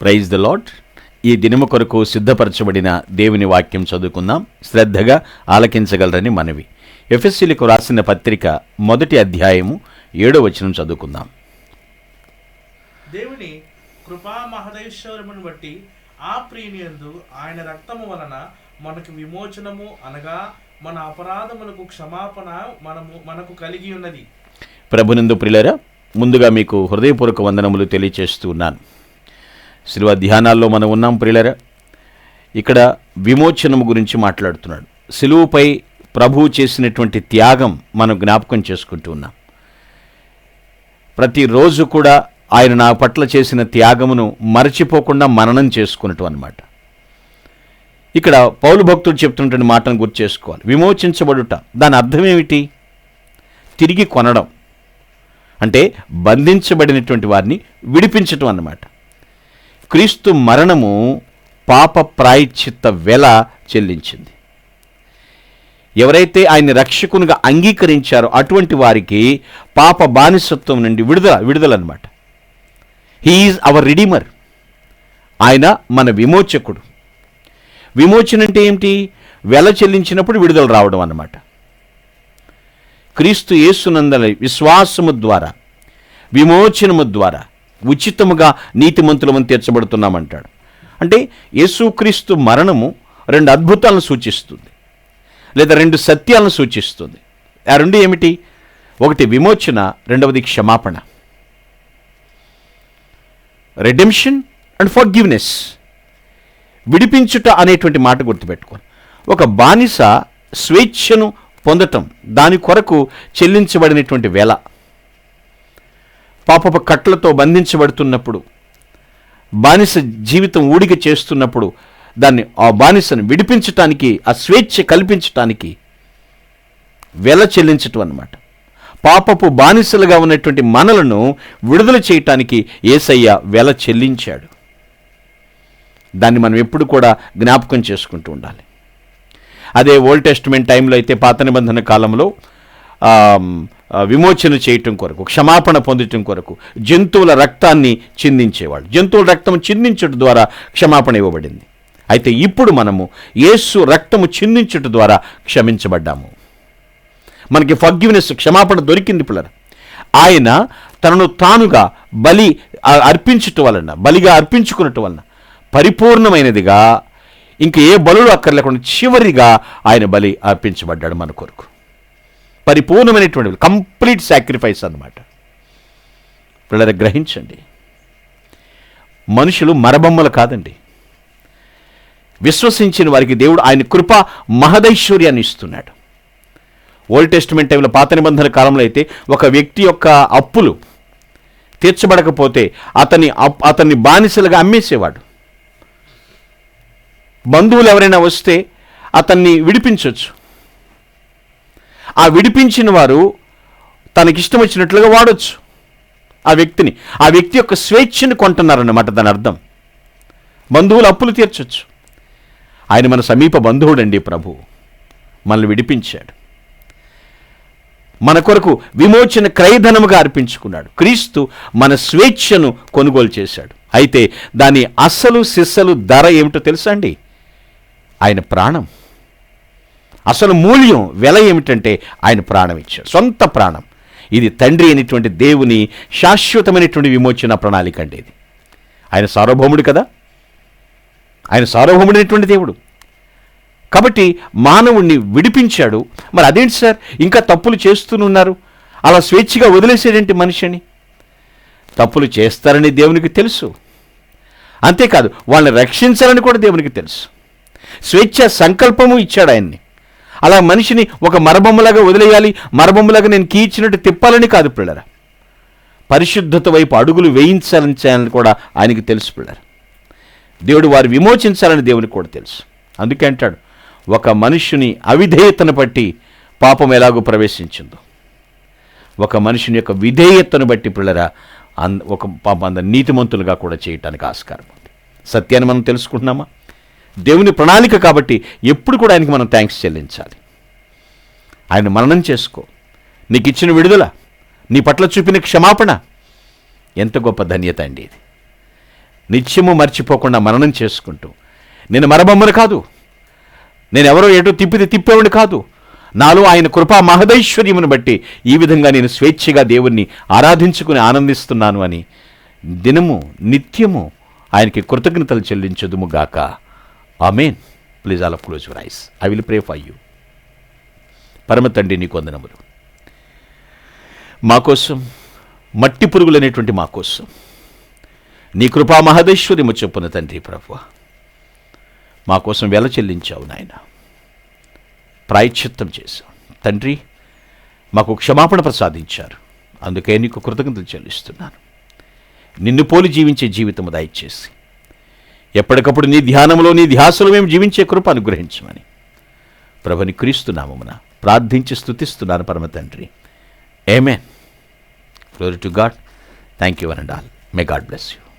Praise the lord ఈ దినము కొరకు సిద్ధపరచబడిన దేవుని వాక్యం చదువుకుందాం. శ్రద్ధగా ఆలకించగలరని మనవి. ఎఫ్ఎస్సీలకు రాసిన పత్రిక మొదటి అధ్యాయము ఏడో వచనం చదువుకుందాం. దేవుని కృపా మహదైశ్వర్యమును బట్టి ఆ ప్రీనియందు ఆయన రక్తము వలన మనకు విమోచనము అనగా మన అపరాధములకు క్షమాపణ మనము మనకు కలిగి ఉన్నది. ప్రభునందు ప్రిలరా ముందుగా మీకు హృదయపూర్వక వందనములు తెలియచేస్తూ ఉన్నాను. శిలువ ధ్యానాల్లో మనం ఉన్నాం ప్రియులరా? ఇక్కడ విమోచనము గురించి మాట్లాడుతున్నాడు. శిలువుపై ప్రభువు చేసినటువంటి త్యాగం మనం జ్ఞాపకం చేసుకుంటూ ఉన్నాం. ప్రతిరోజు కూడా ఆయన నా పట్ల చేసిన త్యాగమును మరచిపోకుండా మననం చేసుకున్నట్టు అనమాట ఇక్కడ పౌలు భక్తుడు చెప్తున్నటువంటి మాటను గుర్తు చేసుకోవాలి. విమోచించబడుట దాని అర్థం ఏమిటి? తిరిగి కొనడం. అంటే బంధించబడినటువంటి వారిని విడిపించటం అన్నమాట. క్రీస్తు మరణము పాప ప్రాయశ్చిత్త వెల చెల్లించింది. ఎవరైతే ఆయన్ని రక్షకునిగా అంగీకరించారో అటువంటి వారికి పాప బానిసత్వం నుండి విడుదల విడుదల అనమాట హీఈస్ అవర్ రిడీమర్ ఆయన మన విమోచకుడు. విమోచన అంటే ఏమిటి? వెల చెల్లించినప్పుడు విడుదల రావడం అన్నమాట. క్రీస్తు యేసునందల విశ్వాసము ద్వారా విమోచనము ద్వారా ఉచితముగా నీతిమంతులమని తీర్చబడుతున్నామంటాడు. అంటే యేసుక్రీస్తు మరణము రెండు అద్భుతాలను సూచిస్తుంది. లేదా రెండు సత్యాలను సూచిస్తుంది. ఆ రెండు ఏమిటి? ఒకటి విమోచన రెండవది క్షమాపణ. రెడెంషన్ అండ్ ఫర్గివ్నెస్ విడిపించుట అనేటువంటి మాట గుర్తుపెట్టుకోండి. ఒక బానిస స్వేచ్ఛను పొందటం దాని కొరకు చెల్లించబడినటువంటి వేళ. పాపపు కట్లతో బంధించబడుతున్నప్పుడు బానిస జీవితం ఊడిక చేస్తున్నప్పుడు దాన్ని ఆ బానిసను విడిపించటానికి ఆ స్వేచ్ఛ కల్పించటానికి వెల చెల్లించటం అన్నమాట. పాపపు బానిసలుగా ఉన్నటువంటి మనలను విడుదల చేయటానికి ఏసయ్య వెల చెల్లించాడు. దాన్ని మనం ఎప్పుడు కూడా జ్ఞాపకం చేసుకుంటూ ఉండాలి. అదే ఓల్డ్ టెస్ట్మెంట్ టైంలో అయితే పాత నిబంధన కాలంలో విమోచన చేయటం కొరకు క్షమాపణ పొందటం కొరకు జంతువుల రక్తాన్ని చిందించేవాళ్ళు జంతువుల రక్తం చిందించడం ద్వారా క్షమాపణ ఇవ్వబడింది. అయితే ఇప్పుడు మనము యేసు రక్తము చిందించటం ద్వారా క్షమించబడ్డాము. మనకి ఫర్గివ్నెస్ క్షమాపణ దొరికింది పిల్లలు ఆయన తనను తానుగా బలి అర్పించటం వలన బలిగా అర్పించుకున్నట్టు వలన పరిపూర్ణమైనదిగా ఇంక ఏ బలుడు అక్కర్లేకుండా చివరిగా ఆయన బలి అర్పించబడ్డాడు మన కొరకు. పరిపూర్ణమైనటువంటి కంప్లీట్ సాక్రిఫైస్ అన్నమాట. పిల్లలు గ్రహించండి. మనుషులు మరబొమ్మలు కాదండి. విశ్వసించిన వారికి దేవుడు ఆయన కృప మహదైశ్వర్యాన్ని ఇస్తున్నాడు. ఓల్డ్ టెస్ట్మెంట్ టైంలో పాత నిబంధన కాలంలో అయితే ఒక వ్యక్తి యొక్క అప్పులు తీర్చబడకపోతే అతని అప్- అతన్ని బానిసలుగా అమ్మేసేవాడు. బంధువులు ఎవరైనా వస్తే అతన్ని విడిపించవచ్చు ఆ విడిపించిన వారు తనకిష్టం వచ్చినట్లుగా వాడొచ్చు ఆ వ్యక్తిని. ఆ వ్యక్తి యొక్క స్వేచ్ఛను కొంటున్నారన్నమాట దాని అర్థం. బంధువులు అప్పులు తీర్చొచ్చు. ఆయన మన సమీప బంధువుడండి ప్రభు. మనల్ని విడిపించాడు. మన కొరకు విమోచన క్రయధనముగా అర్పించుకున్నాడు. క్రీస్తు మన స్వేచ్ఛను కొనుగోలు చేశాడు. అయితే దాని అసలు సిస్సలు ధర ఏమిటో తెలుసా అండి? ఆయన ప్రాణం. అసలు మూల్యం వెల ఏమిటంటే ఆయన ప్రాణం ఇచ్చాడు. సొంత ప్రాణం. ఇది తండ్రి అయినటువంటి దేవుని శాశ్వతమైనటువంటి విమోచన ప్రణాళిక అండి ఇది. ఆయన సార్వభౌముడు కదా? ఆయన సార్వభౌముడైనటువంటి దేవుడు. కాబట్టి మానవుణ్ణి విడిపించాడు. మరి అదేంటి సార్? ఇంకా తప్పులు చేస్తూనున్నారు అలా స్వేచ్ఛగా వదిలేసేదేంటి మనిషిని? తప్పులు చేస్తారని దేవునికి తెలుసు. అంతేకాదు వాళ్ళని రక్షించాలని కూడా దేవునికి తెలుసు. స్వేచ్ఛ సంకల్పము ఇచ్చాడు ఆయన్ని. అలా మనిషిని ఒక మరబొమ్మలాగా వదిలేయాలి. మరబొమ్మలాగా నేను కీచినట్టు తిప్పాలని కాదు పిల్లరా. పరిశుద్ధత వైపు అడుగులు వేయించాలని చేయాలని కూడా ఆయనకి తెలుసు పిల్లరా. దేవుడు వారు విమోచించాలని దేవునికి కూడా తెలుసు. అందుకే అంటాడు ఒక మనుషుని అవిధేయతను బట్టి పాపం ఎలాగో ప్రవేశించిందో. ఒక మనుషుని యొక్క విధేయతను బట్టి పిల్లరా అంద ఒక పాపం అంద నీతిమంతులుగా కూడా చేయటానికి ఆస్కారం ఉంది. సత్యాన్ని మనం తెలుసుకుంటున్నామా? దేవుని ప్రణాళిక కాబట్టి ఎప్పుడు కూడా ఆయనకి మనం థ్యాంక్స్ చెల్లించాలి. ఆయన మరణం చేసుకో. నీకు ఇచ్చిన విడుదల నీ పట్ల చూపిన క్షమాపణ ఎంత గొప్ప ధన్యత అండి ఇది. నిత్యము మర్చిపోకుండా మరణం చేసుకుంటూ నేను మరబొమ్మను కాదు నేను ఎవరో ఏటో తిప్పితే తిప్పేవాడిని కాదు నాలో ఆయన కృపా మహదైశ్వర్యమును బట్టి ఈ విధంగా నేను స్వేచ్ఛగా దేవుణ్ణి ఆరాధించుకుని ఆనందిస్తున్నాను అని దినము నిత్యము ఆయనకి కృతజ్ఞతలు చెల్లించదుము గాక. Amen please all of close your eyes I will pray for you పరమ తండ్రి నీ వందనములు. మా కోసం మట్టి పురుగులనేటువంటి మా కోసం నీ కృపా మహదేశ్వరిము చొప్పున తండ్రి ప్రభు మా కోసం వెల చెల్లించావు నాయన. ప్రాయశ్చిత్తం చేశావు. తండ్రి మాకు క్షమాపణ ప్రసాదించారు. అందుకే నీకు కృతజ్ఞతలు చెల్లిస్తున్నాను. నిన్ను పోలి జీవించే జీవితము దయచేసి ఎప్పటికప్పుడు నీ ధ్యానంలో నీ ధ్యాసలో మేము జీవించే కృప అనుగ్రహించమని. ప్రభుని క్రీస్తునామమున ప్రార్థించి స్థుతిస్తున్నాను పరమ తండ్రి. Amen glory to God thank you one and all may God bless you